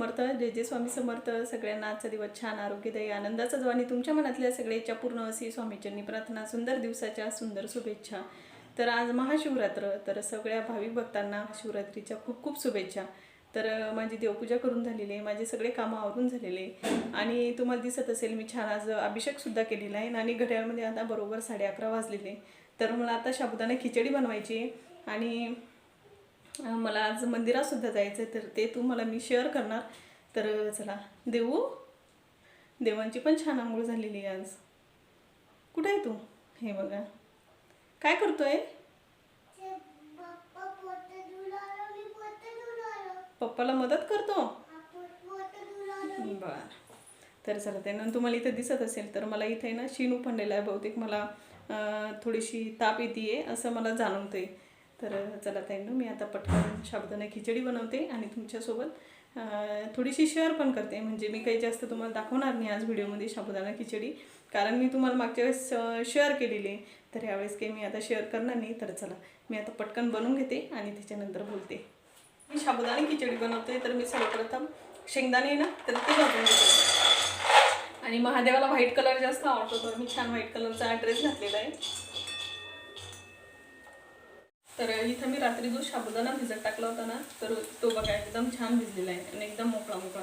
समर्थ जय जय स्वामी समर्थ. सगळ्यांना आजचा दिवस छान आरोग्यदायी आनंदाचा जो आणि तुमच्या मनातल्या सगळ्याच्या पूर्ण अशी स्वामीचरणी प्रार्थना सुंदर दिवसाच्या सुंदर शुभेच्छा. तर आज महाशिवरात्र तर सगळ्या भाविक भक्तांना शिवरात्रीच्या खूप खूप शुभेच्छा. तर माझी देवपूजा करून झालेली आहे माझे सगळे कामं आवरून झालेले आणि तुम्हाला दिसत असेल मी छान आज अभिषेकसुद्धा केलेला आहे. आणि घड्याळमध्ये आता बरोबर साडे अकरा वाजलेले. तर मला आता साबुदाणा खिचडी बनवायची आहे. आणि मला आज मंदिरात सुद्धा जायचं आहे तर ते तुम्हाला मी शेअर करणार. तर चला. देऊ देवांची पण छान आंघोळ झालेली आहे आज. कुठे आहे तू? हे बघा. काय करतोय? पप्पाला मदत करतो? बर. तर चला त्यानं तुम्हाला इथं दिसत असेल तर मला इथे ना शिनू पडलेला आहे. बहुतेक मला थोडीशी ताप येते असं मला जाणवतंय. तर चला ताईंनो मी आता पटकन साबुदाणा खिचडी बनवते आणि तुमच्यासोबत थोडीशी शेअर पण करते. म्हणजे मी काही जास्त तुम्हाला दाखवणार नाही आज व्हिडिओमध्ये शाबुदाना खिचडी कारण मी तुम्हाला मागच्या वेळेस शेअर केलेली आहे. तर यावेळेस काही मी आता शेअर करणार नाही. तर चला मी आता पटकन बनवून घेते आणि त्याच्यानंतर बोलते. मी शाबुदाना खिचडी बनवते तर मी सर्वप्रथम शेंगदाणे ना तर ते भाजून घेते. आणि महादेवाला व्हाईट कलर जास्त आवडतो तर मी छान व्हाईट कलरचा ड्रेस घातलेला आहे. तर इथं मी रात्री जो साबुदाणा भिजत टाकला होता ना तर तो बघा एकदम छान भिजलेला आहे आणि एकदम मोकळा मोकळा.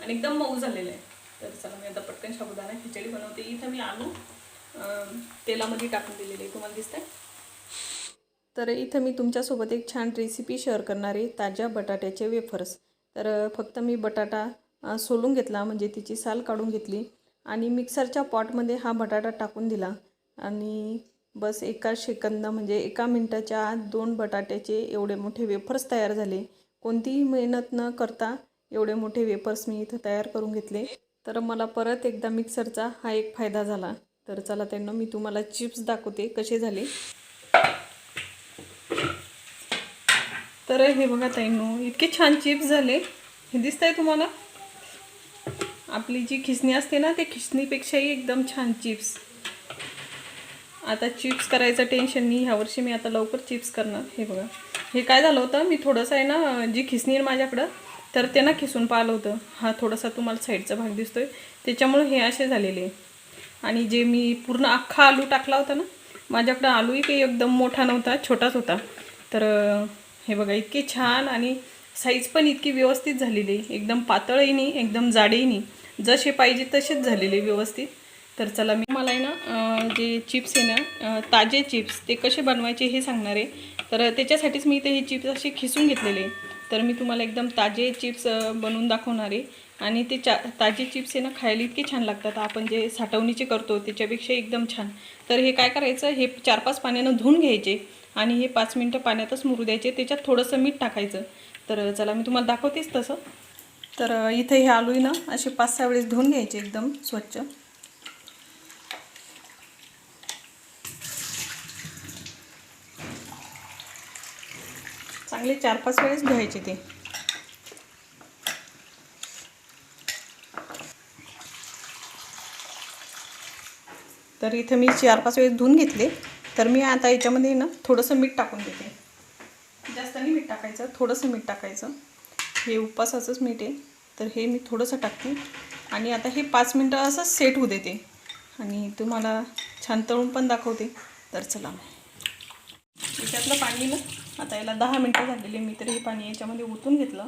आणि एकदम मऊ झालेला आहे. तर चला मी आता पटकन साबुदाणा खिचडी बनवते. इथं मी आलू तेलामध्ये टाकून दिलेले आहे. तुम्हाला दिसतंय? तर इथं मी तुमच्यासोबत एक छान रेसिपी शेअर करणार आहे. ताज्या बटाट्याचे वेफर्स तर फक्त मी बटाटा सोलून घेतला. म्हणजे तिची साल काढून घेतली. आणि मिक्सरच्या पॉटमध्ये हा बटाटा टाकून दिला. आणि बस एका सेकंद म्हणजे एका मिनटाच्या आत दोन बटाट्याचे एवढे मोठे वेफर्स तयार झाले. कोणतीही मेहनत न करता एवढे मोठे वेफर्स मी इथं तयार करून घेतले. तर मला परत एकदा मिक्सरचा हा एक फायदा झाला. तर चला त्यांना मी तुम्हाला चिप्स दाखवते कसे झाले. तर हे बघा ताईंनो इतके छान चिप्स झाले. हे दिसत आहे तुम्हाला? आपली जी खिसणी असते ना ते खिसणीपेक्षाही एकदम छान चिप्स आता चिप्स करायचं टेन्शन नाही. ह्यावर्षी मी आता लवकर चिप्स करणार. हे बघा. हे काय झालं होतं? मी थोडंसं आहे ना जी खिसणी आहे माझ्याकडं तर ते ना खिसून पाहिलं होतं. हा थोडासा तुम्हाला साईडचा भाग दिसतोय. त्याच्यामुळे हे असे झालेले आणि जे मी पूर्ण अख्खा आलू टाकला होता ना माझ्याकडं आलूही काही एकदम मोठा नव्हता छोटाच होता. तर हे बघा इतके छान आणि साईज पण इतकी व्यवस्थित झालेली आहे. एकदम पातळही नाही एकदम जाडही नाही. जसे पाहिजे तसेच झालेले व्यवस्थित. तर चला मी मला आहे ना जे चिप्स आहे ना ताजे चिप्स ते कसे बनवायचे हे सांगणार आहे. तर त्याच्यासाठीच मी इथे हे चिप्स असे खिसून घेतलेले तर मी तुम्हाला एकदम ताजे चिप्स बनवून दाखवणार आहे. आणि ते चा ताजे चिप्स आहे ना खायला इतके छान लागतात. आपण जे साठवणीचे करतो त्याच्यापेक्षा एकदम छान. तर हे काय करायचं हे चार पाच पाण्यानं धुवून घ्यायचे आणि हे पाच मिनटं पाण्यातच मुरू द्यायचे. त्याच्यात थोडंसं मीठ टाकायचं. तर चला मी तुम्हाला दाखवतेच तसं. तर इथे हे आलू आहे ना असे पाच सहा वेळेस धुवून घ्यायचे एकदम स्वच्छ. चांगले चार पाच वेळेस धुवायचे ते. तर इथं मी चार पाच वेळेस धुवून घेतले. तर मी आता याच्यामध्ये ना थोडंसं मीठ टाकून देते. जास्त नाही मीठ टाकायचं थोडंसं मीठ टाकायचं. हे उपवासाचंच मीठ आहे. तर हे मी थोडंसं टाकते. आणि आता हे पाच मिनटं असं सेट होऊ देते. आणि तुम्हाला छान तळून पण दाखवते. तर चला. याच्यातलं पाणी ना आता याला दहा मिनटं झालेली मी तर हे पाणी याच्यामध्ये ओतून घेतलं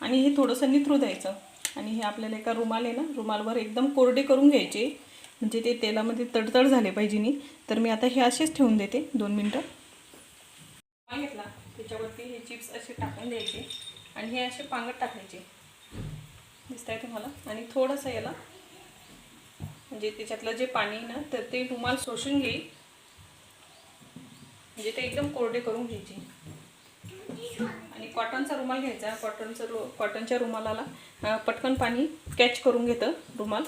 आणि हे थोडंसं निथरू द्यायचं. आणि हे आपल्याला एका रुमाल आहे ना रुमालवर एकदम कोरडे करून घ्यायचे. म्हणजे ते तेलामध्ये तडतड झाले पाहिजे नाही. तर मी आता हे असेच ठेवून देते. दोन मिनटं. घेतला. त्याच्यावरती हे चिप्स असे टाकून द्यायचे. आणि हे असे पांगत टाकायचे. दिसत आहे तुम्हाला? आणि थोडंसं याला म्हणजे त्याच्यातलं जे पाणी आहे ना तर ते रुमाल शोषून घेईल म्हणजे ते एकदम कोरडे करून घ्यायचे. आणि कॉटनचा रुमाल घ्यायचा. कॉटनचा रु कॉटनच्या रुमालाला पटकन पाणी कॅच करून घेतं रुमाल.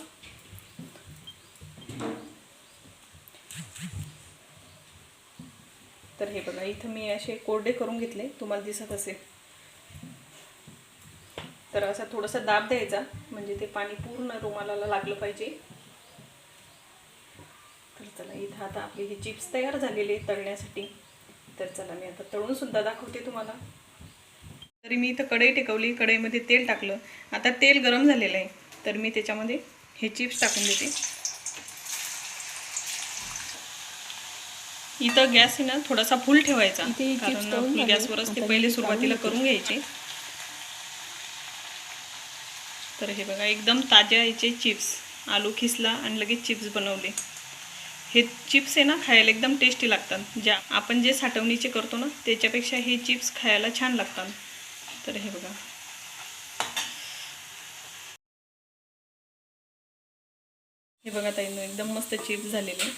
तर हे बघा इथं मी असे कोरडे करून घेतले तुम्हाला दिसत असेल. तर असा थोडासा दाब द्यायचा म्हणजे ते पाणी पूर्ण रुमालाला लागलं पाहिजे. तर चला इथं आता आपली ही चिप्स तयार झालेली तळण्यासाठी. तर चला मी आता तळून सुद्धा दाखवते तुम्हाला. तरी मी इथं कढई टेकवली कढईमध्ये तेल टाकलं. आता तेल गरम झालेलं आहे. तर मी त्याच्यामध्ये हे चिप्स टाकून देते. इथं गॅस आहे ना थोडासा फुल ठेवायचा. कारण. गॅसवरच ते पहिले सुरुवातीला करून घ्यायचे. तर हे बघा एकदम ताज्या याचे चिप्स. आलू खिसला आणि लगेच चिप्स बनवले. हे चिप्स आहे ना खायला एकदम टेस्टी लागतात. ज्या आपण जे साठवणीचे करतो ना त्याच्यापेक्षा हे चिप्स खायला छान लागतात. तर हे बघा. हे बघा ताईनं एकदम मस्त चिप्स झालेले.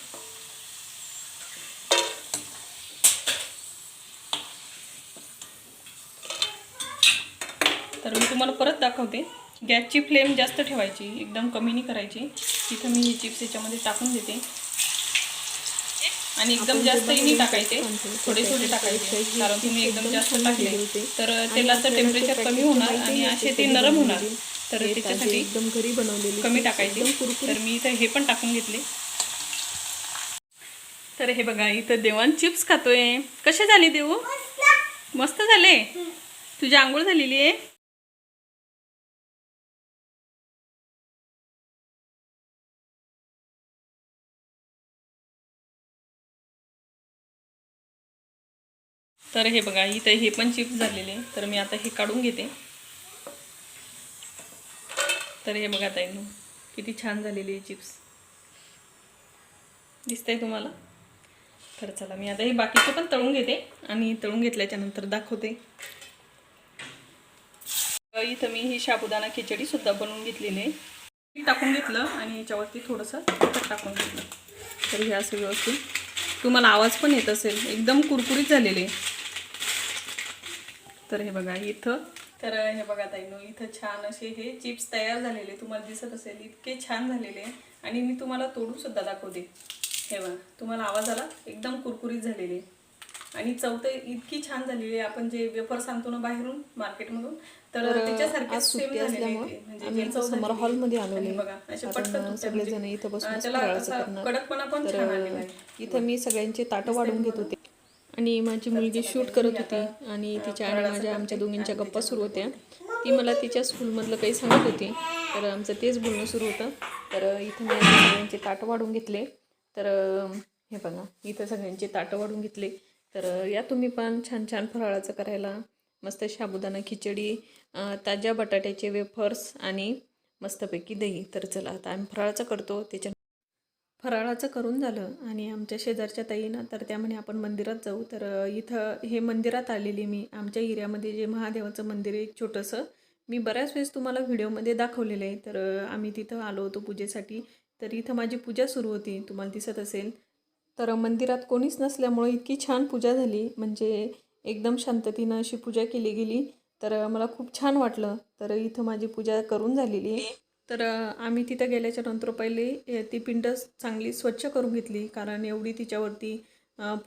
तर मी तुम्हाला परत दाखवते. गॅसची फ्लेम जास्त ठेवायची एकदम कमी नाही करायची. तिथं मी हे चिप्स याच्यामध्ये टाकून देते. आणि एकदम जास्तही नाही टाकायचे. थोडे थोडे टाकायचे कारण तुम्ही एकदम जास्त टाकले. तर तेलाचं टेम्परेचर कमी होणार आणि असे ते नरम होणार. तर त्याच्यासाठी एकदम घरी बनवलेली कमी टाकायचे. तर मी इथं हे पण टाकून घेतले. तर हे बघा इथं देवान चिप्स खातोय. कसे झाले देऊ? मस्त झाले. तुझी आंघोळ झालेली आहे? तर हे बघा इथं हे पण चिप्स झालेले. तर मी आता हे काढून घेते. तर हे बघा ताई किती छान झालेली आहे चिप्स दिसतंय तुम्हाला? तर चला मी आता हे बाकीचे पण तळून घेते आणि तळून घेतल्याच्या नंतर दाखवते. इथं मी ही साबुदाणा खिचडी सुद्धा बनवून घेतलेली आहे. टाकून घेतलं आणि याच्यावरती थोडंसं तिखट टाकून घेतलं. तर हे असं व्यवस्थित. तुम्हाला आवाज पण येत असेल. एकदम कुरकुरीत झालेले. तर हे बघा इथं. तर हे बघा ताईनो इथं छान असे हे चिप्स तयार झालेले. तुम्हाला दिसत असेल इतके छान झालेले. आणि मी तुम्हाला तोडून सुद्धा दाखवते. हे बघा तुम्हाला आवाज आला? एकदम कुरकुरीत झालेले. आणि चौथ इतकी छान झालेली आहे. आपण जे वेफर सांगतो ना बाहेरून मार्केटमधून तर त्याच्यासारखे सेम झालेले. म्हणजे. हॉलमध्ये बघा असे कारण पटकन तुटतात सगळेजण म्हणजे. इथं बसून त्याला. कडकपणा पण छान आलेला आहे. इथं मी सगळ्यांचे ताटं वाढून घेत होते. आणि माझी मुलगी शूट करत होती आणि तिच्या आणि माझ्या आमच्या दोघींच्या गप्पा सुरू होत्या. ती मला तिच्या स्कूलमधलं काही सांगत होती. तर आमचं तेच बोलणं सुरू होतं. तर इथं मी सगळ्यांचे ताटं वाढून घेतले. तर हे बघा इथं सगळ्यांचे ताटं वाढून घेतले. तर या तुम्ही पण छान छान फराळाचं करायला. मस्त साबुदाणा खिचडी ताज्या बटाट्याचे वेफर्स आणि मस्तपैकी दही. तर चला आता आम्ही फराळाचं करतो. त्याच्या फराळाचं करून झालं आणि आमच्या शेजारच्या ताई ना तर त्या म्हणे आपण मंदिरात जाऊ. तर इथं हे मंदिरात आलेली मी आमच्या एरियामध्ये जे महादेवाचं मंदिर आहे एक छोटंसं मी बऱ्याच वेळेस तुम्हाला व्हिडिओमध्ये दाखवलेलं आहे. तर आम्ही तिथं आलो होतो पूजेसाठी. तर इथं माझी पूजा सुरू होती तुम्हाला दिसत असेल. तर मंदिरात कोणीच नसल्यामुळे इतकी छान पूजा झाली. म्हणजे एकदम शांततेनं अशी पूजा केली गेली. तर मला खूप छान वाटलं. तर इथं माझी पूजा करून झालेली आहे. तर आम्ही तिथं गेल्याच्यानंतर पहिले ती पिंड चांगली स्वच्छ करून घेतली. कारण एवढी तिच्यावरती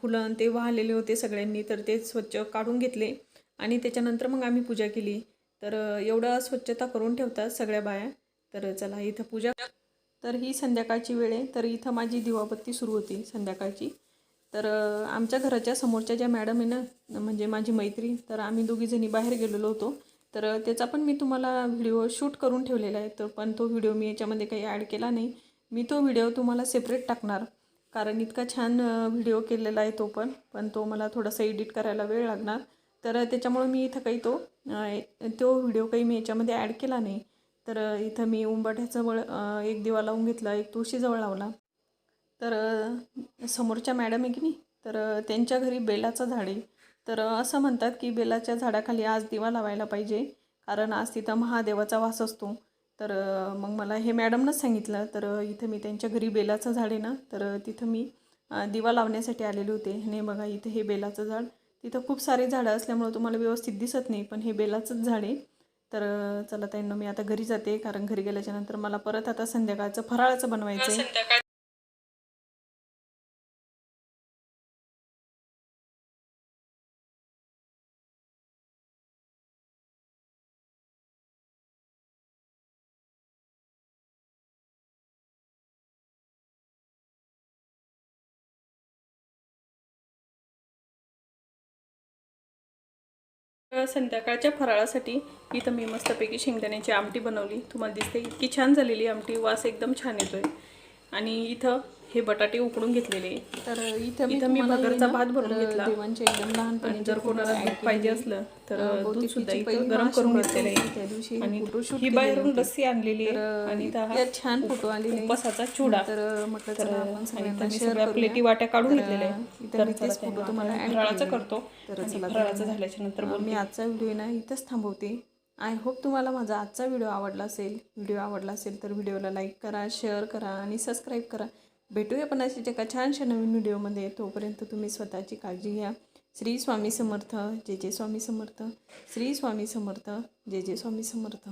फुलं ते वाहलेले होते सगळ्यांनी तर ते स्वच्छ काढून घेतले. आणि त्याच्यानंतर मग आम्ही पूजा केली. तर एवढं स्वच्छता करून ठेवतात सगळ्या बाया. तर चला इथं पूजा. तर ही संध्याकाळची वेळ आहे. तर इथं माझी दिवाबत्ती सुरू होती संध्याकाळची. तर आमच्या घराच्या समोरच्या ज्या मॅडम आहे ना म्हणजे माझी मैत्री तर आम्ही दोघीजणी बाहेर गेलेलो होतो. तर त्याचा पण मी तुम्हाला व्हिडिओ शूट करून ठेवलेला आहे तर पण तो व्हिडिओ मी याच्यामध्ये काही ॲड केला नाही. मी तो व्हिडिओ तुम्हाला सेपरेट टाकणार कारण इतका छान व्हिडिओ केलेला आहे तो पण पण तो मला थोडासा एडिट करायला वेळ लागणार. तर त्याच्यामुळं मी इथं काही तो तो व्हिडिओ काही मी याच्यामध्ये ॲड केला नाही. तर इथं मी उंबाठ्याजवळ एक दिवा लावून घेतला एक तुळशीजवळ लावला. तर समोरच्या मॅडम आहे की नाही तर त्यांच्या घरी बेलाचं झाड आहे. तर असं म्हणतात की बेलाच्या झाडाखाली आज दिवा लावायला पाहिजे कारण आज तिथं महादेवाचा वास असतो. तर मग मला हे मॅडमनंच सांगितलं. तर इथं मी त्यांच्या घरी बेलाचं झाड आहे ना तर तिथं मी दिवा लावण्यासाठी आलेले होते. आणि बघा इथं हे बेलाचं झाड. तिथं खूप सारे झाडं असल्यामुळं तुम्हाला व्यवस्थित दिसत नाही पण हे बेलाचंच झाड आहे. तर चला त्यांना मी आता घरी जाते कारण घरी गेल्याच्यानंतर मला परत आता संध्याकाळचं फराळाचं बनवायचं आहे संध्याकाळच्या फराळासाठी इथं मी मस्तपैकी शेंगदाण्याची आमटी बनवली. तुम्हाला दिसते इतकी छान झालेली आमटी वास एकदम छान येतोय. आणि इथं हे बटाटे उकडून घेतलेले. तर इथं इथं मी भगरचा आहे भात भरून घेतला. देवांच्या एकदम लहानपणी जर कोणाला दूध पाहिजे असलं तर दूध सुद्धा इथं गरम करून घेतलेलं. होती, त्या दिवशी आहे आणि ही बाहेरून. लस्सी आणलेली आहे. आणि छान फोटो आलेले. उपवासाचा चिवडा तर म्हटलं तर चला आपण सगळ्यांना. प्लेटी वाट्या काढून घेतलेल्या आहे तर तेच त्यांना तुम्हाला फराळाचं. करतो. तर आणि चला फराळाचं झाल्याच्यानंतर मी आजचा व्हिडिओ ना इथंच थांबवते. आय होप तुम्हाला माझा आजचा व्हिडिओ आवडला असेल. व्हिडिओ आवडला असेल तर व्हिडिओला लाईक करा शेअर करा आणि सबस्क्राईब करा. भेटूया पण अशीच एका छानशा नवीन व्हिडिओमध्ये. तोपर्यंत तुम्ही स्वतःची काळजी घ्या. श्री स्वामी समर्थ. जे जे स्वामी समर्थ. श्री स्वामी समर्थ. जे जे स्वामी समर्थ.